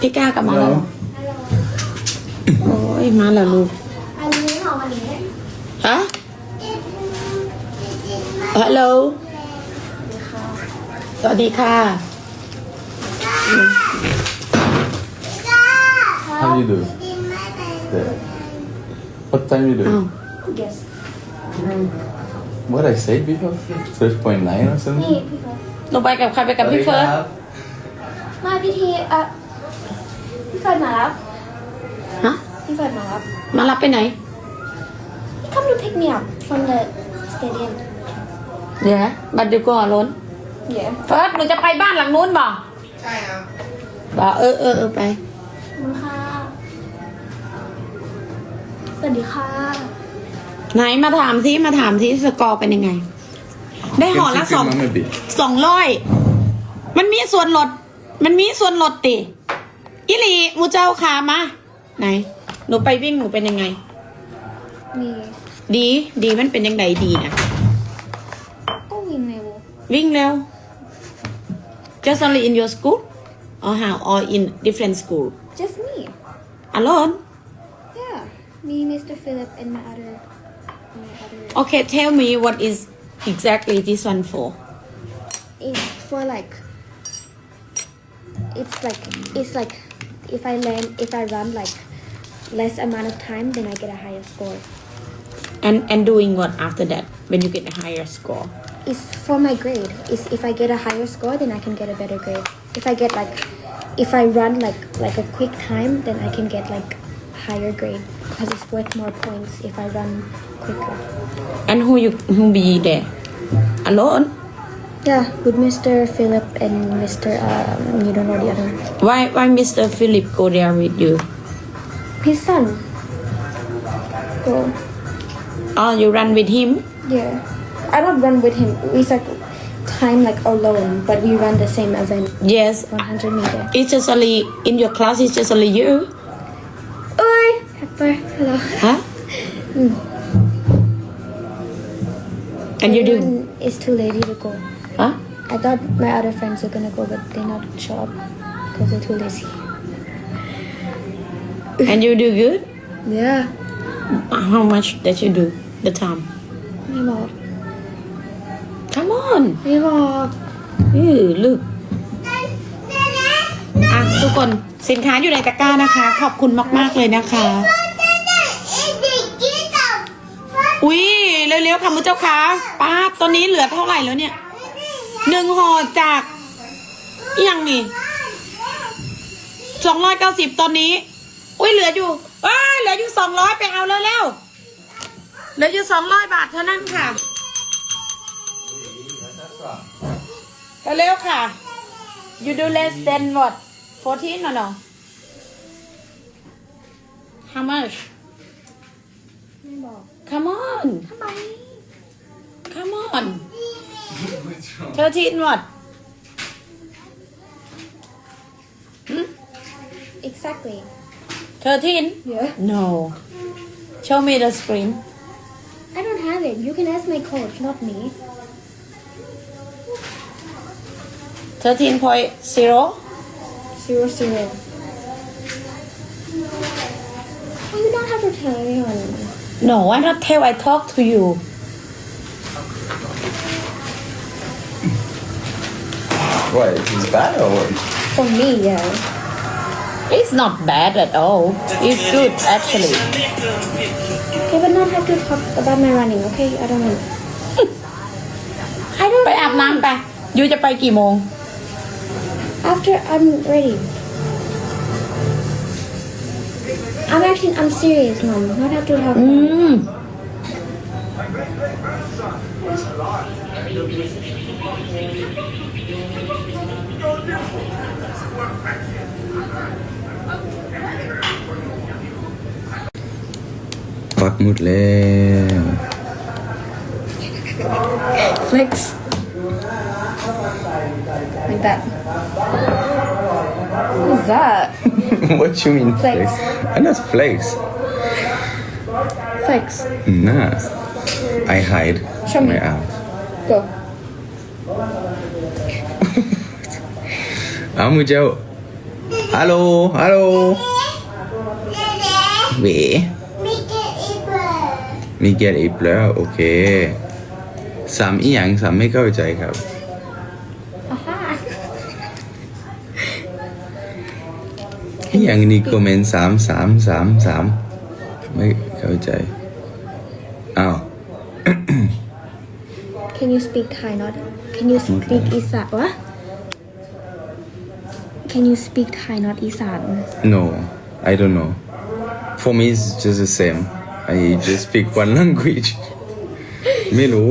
พี่ก้ากลับมาแล้วเหรอโอ้ยมาแล้วลูกอันนี้ของวันนี้ฮะ ฮัลโหล สวัสดีค่ะ How do you do? There. What time you do? อ้าว yes What I say before? Twelve point nine or นี่ something? พี่เฟิร์สลงไปกับใครไปกับพี่เฟิร์ส มาพิธีอะ พี่เฟิร์สมารับฮะพี่เฟิร์สมารับมารับไปไหน He come to pick me up from the stadium เดี๋ยวบัตรเดียวก่อนล้น yeah เฟิร์สหนูจะไปบ้านหลังนู้นบ่ใช่ครับบ่เออเออเออไป ขอบคุณค่ะสวัสดีค่ะไหนมาถามที่มาถามที่สกอร์เป็นยังไง ได้ห่อละ Can สอง you film a bit? สองร้อย มันมีส่วนลด มันมีส่วนลดติ อิลีมูเจ้าขามาไหน หนูไปวิ่งหนูเป็นยังไง มีดีดีมันเป็นยังไงดีนะก็วิ่งเร็ววิ่งเร็ว just only in your school or how or in different school just me alone yeah me Mr. Philip and my other my other okay tell me what is exactly this one for it's for like it's like it's like if I land if I run like less amount of time then I get a higher score. And and doing what after that when you get a higher score? It's for my grade. Is if I get a higher score then I can get a better grade. If I get like if I run like like a quick time then I can get like higher grade. Because it's worth more points if I run quicker. And who you who be there? Alone yeah with Mr. Philip and Mr. Um, you don't know the other why why Mr. Philip go there with you his son go oh you run with him Yeah. I don't run with him. We like time like alone, but we run the same event, yes 100 meter. it's just only in your class it's just only you Oi, Pepper. Hello. huh and you do It's too late to go. Huh I thought my other friends were gonna go, but they not show up because they're too lazy. and you do good Yeah. how much that you do the time ไม่บอก come on ไม่บอกเออลึกอะทุกคนสินค้าอยู่ในตะกร้านะคะ ขอบคุณมากๆเลยนะคะ อุ้ยเร็วๆค่ะมุเจ้าค่ะป้าบตอนนี้เหลือเท่าไหร่แล้วเนี่ย หนึ่งห่อจากยังนี่สองร้อยเก้าสิบตอนนี้ อุ้ยเหลืออยู่ว้าเหลืออยู่สองร้อยไปเอาแล้วเร็วๆเหลืออยู่สองร้อยบาทเท่านั้นค่ะเร็วค่ะ you do less than what 14 or no how much ไม่บอก come on ทำไม come on 13 what exactly 13 yeah no show me the screen I don't have it you can ask my coach not me 13.0 zero zero oh, you don't have to tell anyone no I not tell I talk to you What? Is bad or what? for me yeah it's not bad at all it's good actually Okay, but not have to talk about my running, okay? I don't want. I don't. ไปอาบน้ำไปยูจะไปกี่โมง After I'm ready. I'm actually I'm serious, mom. Not have to talk. อื about it. ม มุดแล้ว Flex. Like that. What's that? what you mean Flex. flex? I'm not flex. Flex. Nah. I hide Show me. my arm. Go. Amo Joe. ฮัลโ มีเกียรติอีกแล้วโอเคสามอีหยังสามไม่เข้าใจครับอีหยังนี่คอมเมนต์สามสามสามสามไม่เข้าใจอ้าว Can you speak Thai not Can you speak Isan what Can you speak Thai not Isan No, I don't know. For me, it's just the same. I just speak one language. ไม่รู้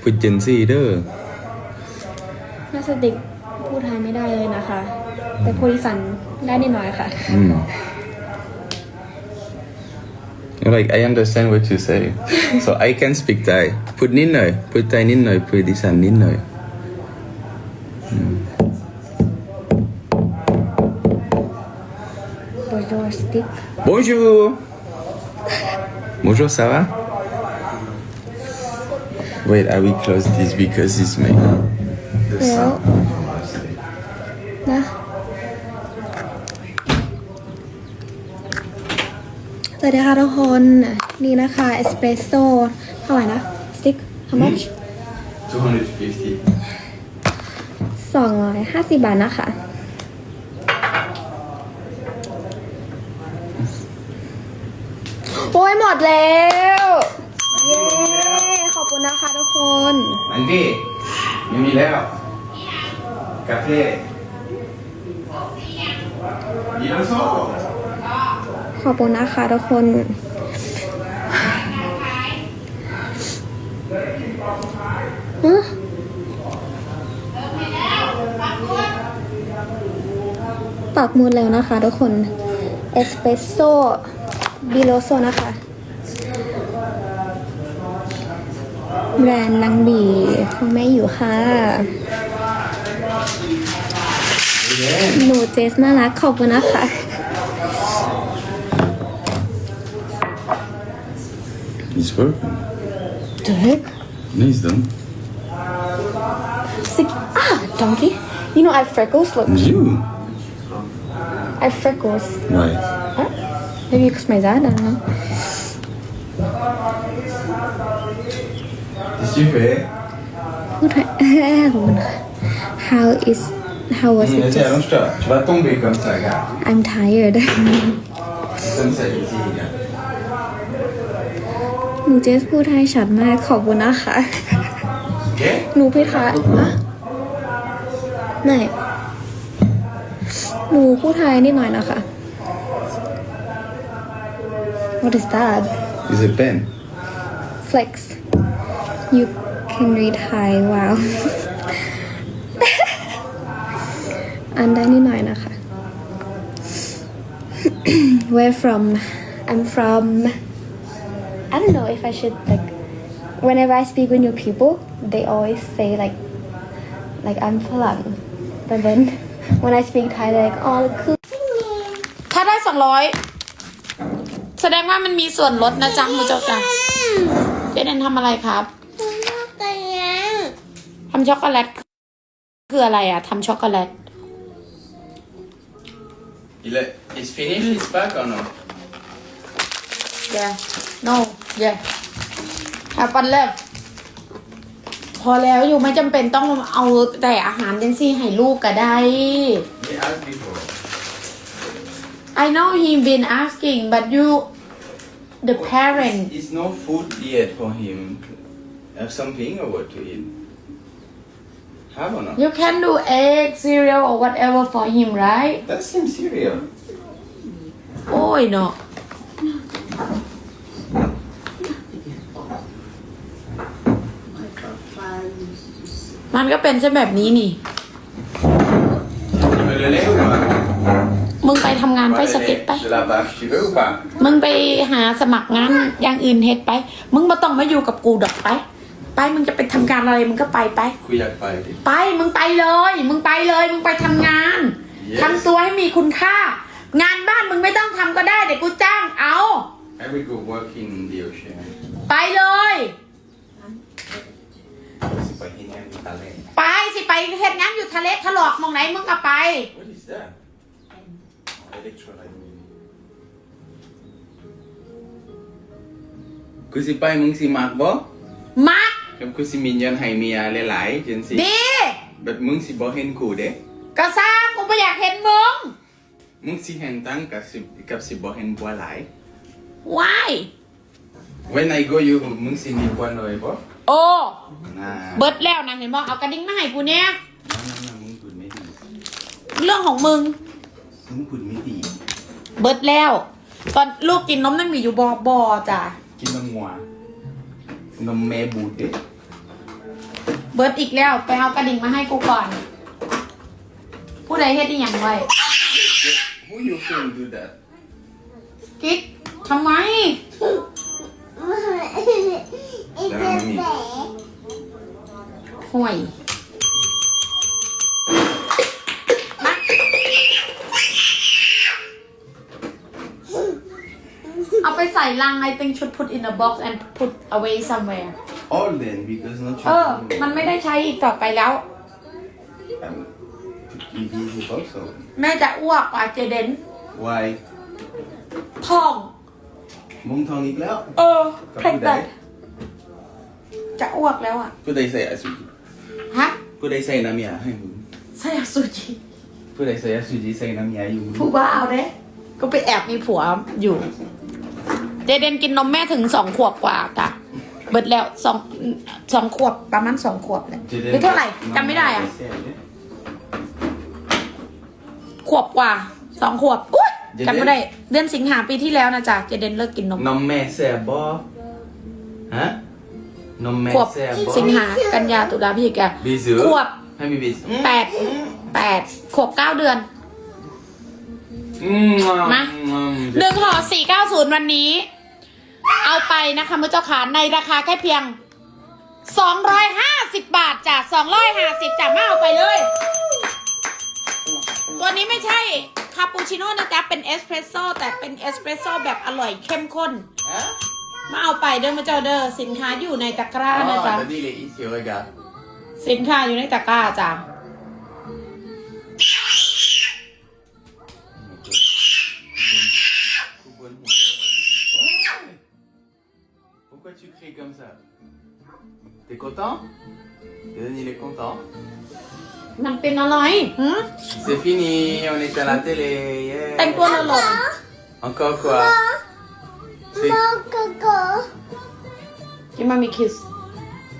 พูดเจนซี่เด้อน่าสติกพูดไทยไม่ได้เลยนะคะ แต่พูดอีสานได้นิดหน่อยค่ะ อืม Like I understand what you say, so I can speak Thai. พูดนิดหน่อยพูดไทยนิดหน่อยพูดอีสานนิดหน่อย Bonjour stick Bonjour. Bonjour, ça va? Wait, I will close this because it's me. The sound sound. นะสวัสดีค่ะทุกคน นี่นะคะเอสเปรสโซ่เท่าไหร่นะสติ๊ก how much 250. สองร้อยห้าสิบบาทนะคะ โอ้ยหมดแล้ว เย้ ขอบคุณนะคะทุกคนอันนี้ยังมีแล้วกาแฟดีแล้วโซ่ขอบคุณนะคะทุกคนฮะปักหมุดแล้วนะคะทุกคน เอสเปรสโซ่บิโลโซนะคะ แบรนด์นางบีของแม่อยู่ค่ะ หนูเจสน่ารักขอบคุณนะคะ It's working. เด็ก Nice done. Sick. Ah, donkey. You know I have freckles. Look, You? I have freckles. Why? Huh? Maybe because my dad. I don't know. Is you fair? What? I- How is? How was it? Mm, Just, non sto. Tu vas tomber comme ça, regarde. I'm tired. Comme ça, ici, regarde. หนูเจสพูดไทยชัดมากขอบคุณนะคะ Ok? หนูพี่คะอะไหนหนูพูดไทยนิดหน่อยนะคะ What is that? Is it pen? Flex. You can read Thai. Wow. อันได้นิดหน่อยนะคะ Where from? I'm from. I don't know if I should like. Whenever I speak with new people, they always say like, like I'm Falang. But then when I speak Thai, they're like, oh, cool. ถ้าได้สองร้อยแสดงว่ามันมีส่วนลดนะจ๊ะมูเจ้าจ้ะเจเดนทำอะไรครับท ำช็อกโกแลตคืออะไรอะทำช็อกโกแลต Il est, it's finished his pack or no? yeah no yeah have one left พอแล้วอยู่ไม่จำเป็นต้องเอาแต่อาหารจังซี่ให้ลูกก็ได้ He asked before. I know he been asking but you the parent It's, it's no food yet for him. Have something or what to eat? Have or not? you can do egg cereal or whatever for him right That's same cereal. โอ้ยเนาะมันก็เป็นเช่นแบบนี้นี่ Tu veux le lait ou pas มึงไปทำงานไป Ouais, ส le กิป lait ไป De la vache, tu veux ou pas มึงไปหาสมัครงานอย่างอื่นเฮ็ดไป มึงมาต้องมาอยู่กับกูดอกไป ไปมึงจะไปทำการอะไรมึงก็ไปไป Couillac pas été. ไปมึงไปเลย มึงไปเลยมึงไปทำงาน Yes ทำตัวให้มีคุณค่า งานบ้านมึงไม่ต้องทำก็ได้เดี๋ยวกูจ้างเอา I will go work in the ocean. ไปเลย C'est pas génial, mais t'as l'air. ไปสิไปเฮ็ดงานอยู่ทะเลถลอกมองไหนมึงก็ไป What is that? electrolyte mini กูสิไปมึงสิมักบ่มั กกับกูสิมีเงินให้เมียหลายๆจังสิดี แบบมึงสิบ่เห็นกูเด้กระซ่ากูไม่อยากเห็นมึงมึงสิเห็นตังกับสิกับสิบ่เห็นบัวหลาย ว้าย When I go you มึงสิมีบัวน้อยบ่โอ้ น่าเบิร์ดแล้วนะเห็นบอกเอากระดิ่งมาให้กูเนี่ยนั่นๆมึงพูดไม่ดีเรื่องของมึง มึงพูดไม่ดีเบิร์ดแล้ว ตอนลูกกินนมนั่งมีอยู่บอบอจ้ะกินนมงัวนมแม่บูดเด้ เบิร์ดอีกแล้วไปเอากระดิ่งมาให้กูก่อน ผู้ใดเฮ็ดอีหยังไว้ Who you can do that กิ๊กทำไมแล้วมันมีห่วยมาเอาไปใส่ลัง I think should put in a box and put away somewhere all then because not เออมันไม่ได้ใช้อีกต่อไปแล้ว Um, it is also แม่จะอ้วกอะเจเดน why ท้องมึงทองอีกแล้วเออกับเผ็ดผู้แบใดบจะอ้วกแล้วอะผู้ใดใส่อสุจิฮะผู้ใดใส่น้ำยาให้มึงใส่อสุจิผู้ใดใส่อสุจิใส่น้ำยาอยู่มึงผู้บ้าเอาเด้ก็ไปแอบมีผัวอยู่ เจเดนกินนมแม่ถึงสองขวบกว่าจ้ะ เบิดแล้วสองสองขวบประมาณสองขวบเลยหรือเท่าไหร่จำไม่ได้อะขวบกว่าสองขวบอุ้ยจำไม่ได้ เดือนสิงหาปีที่แล้วนะจ๊ะเจเดนเลิกกินนมนมแม่แซ่บบ่ฮะนมแม่ขวบแซ่บบ่สิงหากันยาตุลาพฤศจิกาบีสือขวบให้มีบีสือแปดแปดขวบเก้าเดือนอืมมาหนึ่งห่อสี่เก้าศูนย์วันนี้ เอาไปนะคะมือเจ้าขาในราคาแค่เพียงสองร้อยห้าสิบบาทจ้ะสองร้อยห้าสิบจ้ะมาเอาไปเลย ตัวนี้ไม่ใช่คาปูชิโน่นะจ๊ะเป็นเอสเพรสโซ่แต่เป็นเอสเพรสโซ่แบบอร่อยเข้มข้นฮะมาเอาไปเด้อมาเจ้าเด้อสินค้าอยู่ในตะกร้าอ๋อนะจ๊ะแต่นี่เลยอีเสียวเลยกะสินค้าอยู่ในตะกร้าจ้ะ comme ça T'es content Eden, il est content มันเป็นอะไรหืม C'est fini, on est à la télé. yeah. แต่งตัวหล่น Encore quoi Fais, ๆกินมามีคิส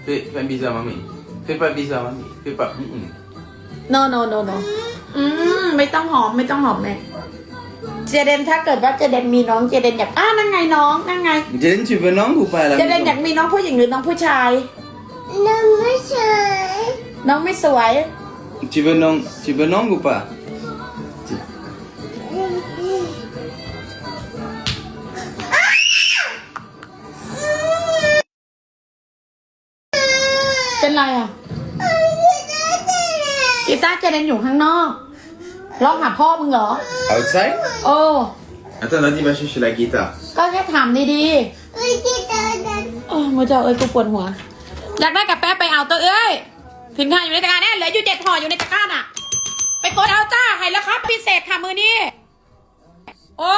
fais, fais un bisou à mamie. Fais pas bisou à mamie. Fais pas. hum, hum. no no no no อืม ไม่ต้องหอม ไม่ต้องหอมแม่ เจเดนถ้าเกิดว่าเจเดนมีน้องเจเดนอยากอ้านั่นไงน้องนั่นไง Jaden, tu veux langue ou pas à la เจเดนอยาก maison มีน้องผู้หญิงหรือน้องผู้ชาย น้องไม่สวย Tu veux langue Tu veux langue ou pas Tu- เป็นไรอะกีตาร์เจเดนอยู่ข้างนอก ร้องหาพ่อมึงเหรอ Outside โอ้ Attends, Nadi va chercher la guitare. ก็แค่ถามดีๆเออมือเจ้าเอ้ยกูปวดหัว อยากได้กับแป๊บไปเอาตัวเอ้ยสินค้าอยู่ในตะกร้าแน่เหลืออยู่เจ็ดห่ออยู่ในตะกร้าน่ะ ไปกดเอาจ้าให้ราคาพิเศษค่ะมือนี้ โอ้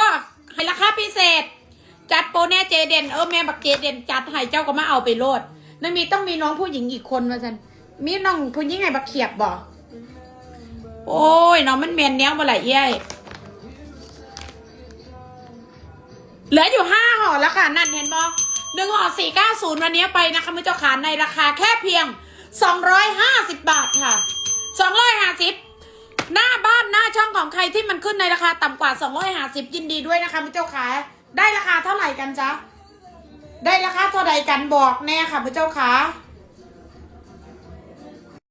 ให้ราคาพิเศษ จัดโปรแน่เจเดนเออแม่บักเจเดนจัดให้เจ้าก็มาเอาไปโลดนั่นมีต้องมีน้องผู้หญิงอีกคนมาสันมีน้องผู้หญิงไงบักเขียบบ่ โอ้ยน้องมันเมียนแนวมาหลายเย้ยเหลืออยู่ห้าห่อแล้วค่ะ นั่นเห็นบ่หนึ่งห่อสี่เก้าศูนย์วันนี้ไปนะคะมือเจ้าขาในราคาแค่เพียงสองร้อยห้าสิบบาทค่ะสองร้อยห้าสิบหน้าบ้านหน้าช่องของใครที่มันขึ้นในราคาต่ำกว่า250ยินดีด้วยนะคะพี่เจ้าขาได้ราคาเท่าไหร่กันจ๊ะได้ราคาเท่าไหร่กันบอกแน่ค่ะพี่เจ้าขา